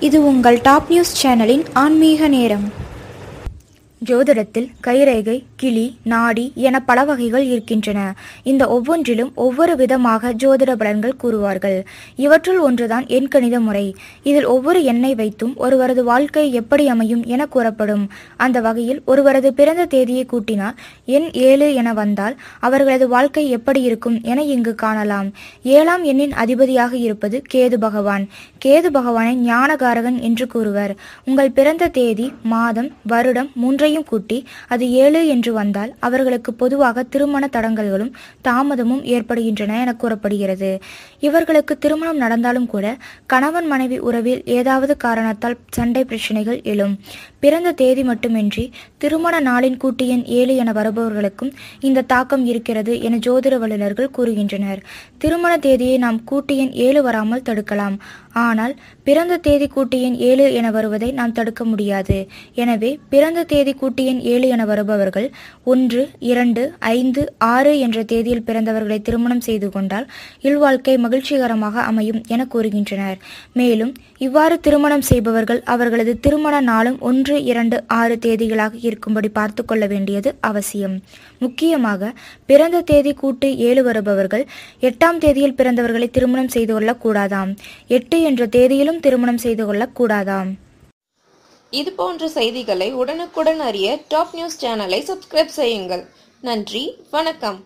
இது உங்கள் top news சேனலின் ஆன்மீக நேரம். ஜோதிடத்தில் கைரேகை கிளி நாடி என பல வகைகள் இருக்கின்றன. இந்த ஒவ்வொன்றிலும் ஒவ்வொரு விதமாக ஜோதிட பலன்கள் கூறுவார்கள். இவற்றுள் ஒன்றுதான் எண்கணித முறை. இதில் ஒவ்வொரு எண்ணை வைத்தும் ஒருவரது வாழ்க்கை எப்படி அமையும் என கூறப்படும். அந்த வகையில் ஒருவரது பிறந்த தேதியை கூட்டினால் எண் ஏழு என வந்தால் அவர்களது வாழ்க்கை எப்படி இருக்கும் என இங்கு காணலாம். ஏழாம் எண்ணின் அதிபதியாக இருப்பது கேது பகவான். கேது பகவானை ஞானகாரகன் என்று கூறுவர். உங்கள் பிறந்த தேதி மாதம் வருடம் மூன்றையும் கூட்டி அது ஏழு என்று வந்தால் அவர்களுக்கு பொதுவாக திருமண தடங்கல்களும் தாமதமும் ஏற்படுகின்றன என கூறப்படுகிறது. இவர்களுக்கு திருமணம் நடந்தாலும் கூட கணவன் மனைவி உறவில் ஏதாவது காரணத்தால் சண்டை பிரச்சனைகள் எழும். பிறந்த தேதி மட்டுமின்றி திருமண நாளின் கூட்டு எண் ஏழு என வருபவர்களுக்கும் இந்த தாக்கம் இருக்கிறது என ஜோதிட வல்லுநர்கள் கூறுகின்றனர். திருமண தேதியை நாம் கூட்டு எண் ஏழு வராமல் தடுக்கலாம். ஆனால் பிறந்த தேதி கூட்டு எண் ஏழு என வருவதை நாம் தடுக்க முடியாது. எனவே பிறந்த தேதி கூட்டு எண் ஏழு என வருபவர்கள் ஒன்று இரண்டு ஐந்து ஆறு என்ற தேதியில் பிறந்தவர்களை திருமணம் செய்து கொண்டால் இல்வாழ்க்கை மகிழ்ச்சிகரமாக அமையும் என கூறுகின்றனர். மேலும் இவ்வாறு திருமணம் செய்பவர்கள் அவர்களது திருமண நாளும் ஒன்று ஒன்று இரண்டு ஆறு தேதிகளாக இருக்கும்படி பார்த்து கொள்ள வேண்டியது அவசியம். முக்கியமாக பிறந்த தேதி கூட்டு ஏழு வருபவர்கள் எட்டாம் தேதியில் பிறந்தவர்களை திருமணம் செய்து கொள்ளக்கூடாதாம். எட்டு என்ற தேதியிலும் திருமணம் செய்து கொள்ளக்கூடாதாம். இது போன்ற செய்திகளை உடனுக்குடன் அறிய டாப் நியூஸ் சேனலை சப்ஸ்கிரைப் செய்யுங்கள். நன்றி வணக்கம்.